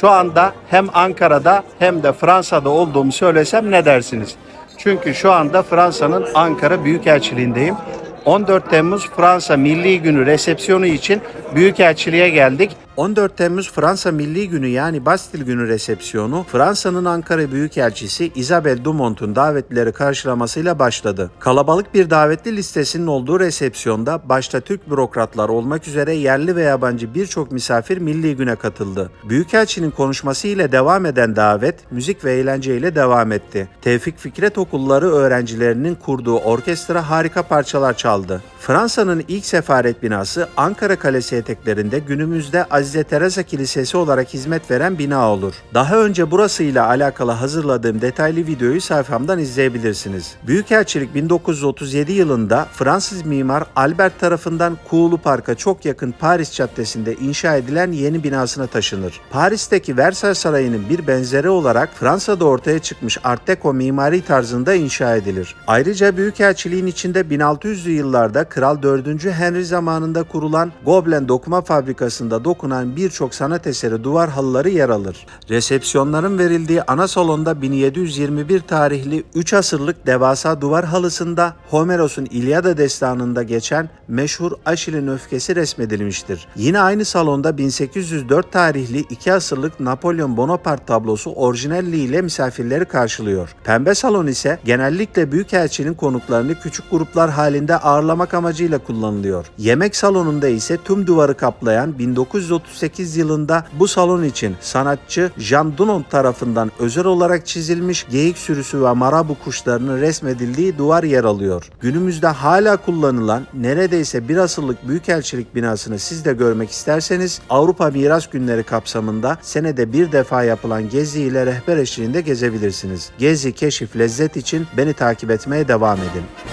Şu anda hem Ankara'da hem de Fransa'da olduğumu söylesem ne dersiniz? Çünkü şu anda Fransa'nın Ankara Büyükelçiliğindeyim. 14 Temmuz Fransa Milli Günü resepsiyonu için Büyükelçiliğe geldik. 14 Temmuz Fransa Milli Günü yani Bastil Günü resepsiyonu Fransa'nın Ankara Büyükelçisi Isabel Dumont'un davetlileri karşılamasıyla başladı. Kalabalık bir davetli listesinin olduğu resepsiyonda başta Türk bürokratlar olmak üzere yerli ve yabancı birçok misafir Milli Güne katıldı. Büyükelçinin konuşması ile devam eden davet müzik ve eğlence ile devam etti. Tevfik Fikret Okulları öğrencilerinin kurduğu orkestra harika parçalar çaldı. Fransa'nın ilk sefaret binası Ankara Kalesi eteklerinde günümüzde Azize Teresa Kilisesi olarak hizmet veren bina olur. Daha önce burasıyla alakalı hazırladığım detaylı videoyu sayfamdan izleyebilirsiniz. Büyükelçilik 1937 yılında Fransız mimar Albert tarafından Kuğulu Park'a çok yakın Paris Caddesi'nde inşa edilen yeni binasına taşınır. Paris'teki Versailles Sarayı'nın bir benzeri olarak Fransa'da ortaya çıkmış Art Deco mimari tarzında inşa edilir. Ayrıca Büyükelçiliğin içinde 1600'lü yıllarda Kral 4. Henry zamanında kurulan Gobelin Dokuma Fabrikası'nda dokunan birçok sanat eseri duvar halıları yer alır. Resepsiyonların verildiği ana salonda 1721 tarihli 3 asırlık devasa duvar halısında Homeros'un İlyada destanında geçen meşhur Aşil'in öfkesi resmedilmiştir. Yine aynı salonda 1804 tarihli 2 asırlık Napolyon Bonaparte tablosu orijinalliği ile misafirleri karşılıyor. Pembe salon ise genellikle Büyükelçinin konuklarını küçük gruplar halinde ağırlamak amacıyla kullanılıyor. Yemek salonunda ise tüm duvarı kaplayan 1938 yılında bu salon için sanatçı Jean Dunant tarafından özel olarak çizilmiş geyik sürüsü ve marabu kuşlarının resmedildiği duvar yer alıyor. Günümüzde hala kullanılan neredeyse bir asırlık büyükelçilik binasını siz de görmek isterseniz Avrupa Miras Günleri kapsamında senede bir defa yapılan gezi ile rehber eşliğinde gezebilirsiniz. Gezi, keşif, lezzet için beni takip etmeye devam edin.